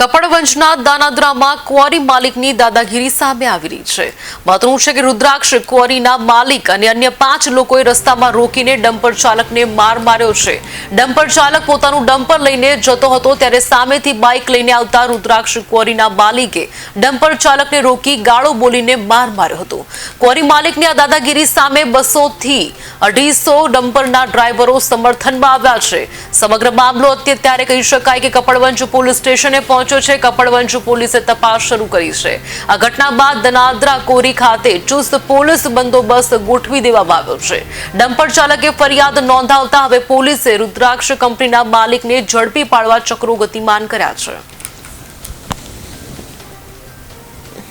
કપડવંશના દાનાદરામાં quarry માલિકની દાદાગીરી સામે આવી રહી છે. મહત્વનું છે કે રુદ્રાક્ષ ક્વોરીના માલિક અને અન્ય પાંચ લોકોએ રસ્તામાં રોકીને ડમ્પર ચાલકને માર માર્યો છે. ડમ્પર ચાલક પોતાનું ડમ્પર લઈને જતો હતો ત્યારે સામેથી બાઇક લઈને આવતા રુદ્રાક્ષ ક્વોરીના માલિકે ડમ્પર ચાલકને રોકી ગાળો બોલીને માર માર્યો હતો. ક્વોરી માલિકની આ દાદાગીરી સામે બસોથી અઢીસો ડમ્પરના ડ્રાઈવરો સમર્થનમાં આવ્યા છે. સમગ્ર મામલો અત્યારે કહી શકાય કે કપડવંજ પોલીસ સ્ટેશને પહોંચ્યો છે. કપડવંજ પોલીસે તપાસ શરૂ કરી છે. આ ઘટના બાદ દનાદ્રા કોરી ખાતે ચુસ્ત પોલીસ બંદોબસ્ત ગોઠવી દેવામાં આવ્યો છે. ડમ્પર ચાલકે ફરિયાદ નોંધાવતા હવે પોલીસે રુદ્રાક્ષ કંપનીના માલિકને ઝડપી પાડવા ચક્રો ગતિમાન કર્યા છે.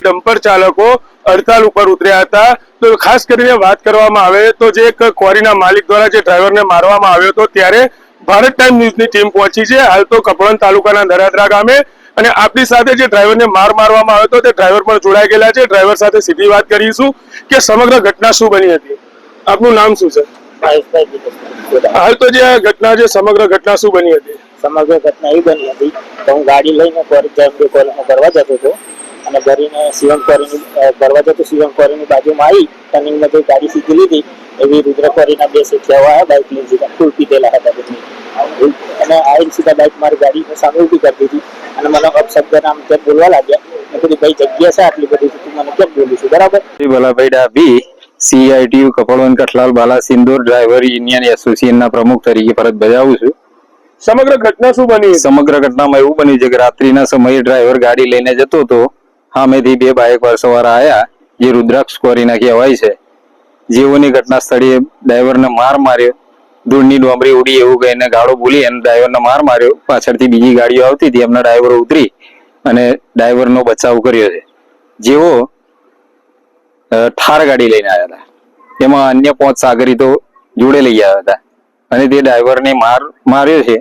ડમ્પર ચાલકો હડતાલ ઉપર ઉતર્યા હતા. તો ખાસ કરીને વાત કરવામાં આવે તો જે એક ક્વોરીના માલિક દ્વારા જે ડ્રાઈવરને મારવામાં આવ્યો હતો ત્યારે ભારત ટાઈમ ન્યૂઝની ટીમ પહોંચી છે. હાલ તો કપડવંજ તાલુકાના દરાદરા ગામે અને આપણી સાથે જે ડ્રાઈવરને માર મારવામાં આવ્યો હતો તે ડ્રાઈવર પણ જોડાઈ ગયેલા છે. ડ્રાઈવર સાથે સીધી વાત કરીશું કે સમગ્ર ઘટના શું બની હતી. આપનું નામ શું છે? હાલ તો જે આ ઘટના છે, સમગ્ર ઘટના શું બની હતી? સમગ્ર ઘટના એ બની હતી તો હું ગાડી લઈને કોરી જયંતિ કોરીમાં જતો હતો. અને ભરીને શિવમ કોરીની ભરવા જતો શિવમ કોરીની બાજુમાં આવી ટર્નિંગમાં જે ગાડી સીધી લીધી એવી રુદ્ર કોરીના બે શેઠિયાઓ બાઇક લઈ જતા ફૂલ પીધેલા હતા બંને અને આવીને સીધા બાઇક મારી ગાડી સામે ઊભી કરી દીધી. અને મને અપશબ્દ નામ તેમ બોલવા લાગ્યા? મેં કીધું ભાઈ જગ્યા છે આટલી બધી તો મને કેમ બોલું છું? બરાબર? ભલાભાઈ ડાભી સીઆઈટીયુ કપડવન કઠલાલ બાલા સિંદૂર ડ્રાઈવર યુનિયન એસોસિએશનના પ્રમુખ તરીકે ફરજ બજાવું છું. સમગ્ર ઘટના શું બની? સમગ્ર ઘટનામાં એવું બન્યું છે કે રાત્રિના સમયે ડ્રાઈવર ગાડી લઈને જતો હતો. સામેથી બે બાઇક વાર સવાર આયા, જે રુદ્રાક્ષ કોરીના કહેવાય છે. જેઓની ઘટના સ્થળે ડ્રાઈવરને માર માર્યો. ધૂળની ડોંબરી ઉડી એવું કહીને ગાળો બોલી અને ડ્રાઈવરને માર માર્યો. પાછળથી બીજી ગાડીઓ આવતી હતી, એમના ડ્રાઈવરો ઉતરી અને ડ્રાઈવરનો બચાવ કર્યો છે. જેઓ ઠાર ગાડી લઈને આવ્યા હતા. એમાં અન્ય પાંચ સાગરીતો જોડે લઈ આવ્યા હતા. અને તે ડ્રાઈવરને માર માર્યો છે.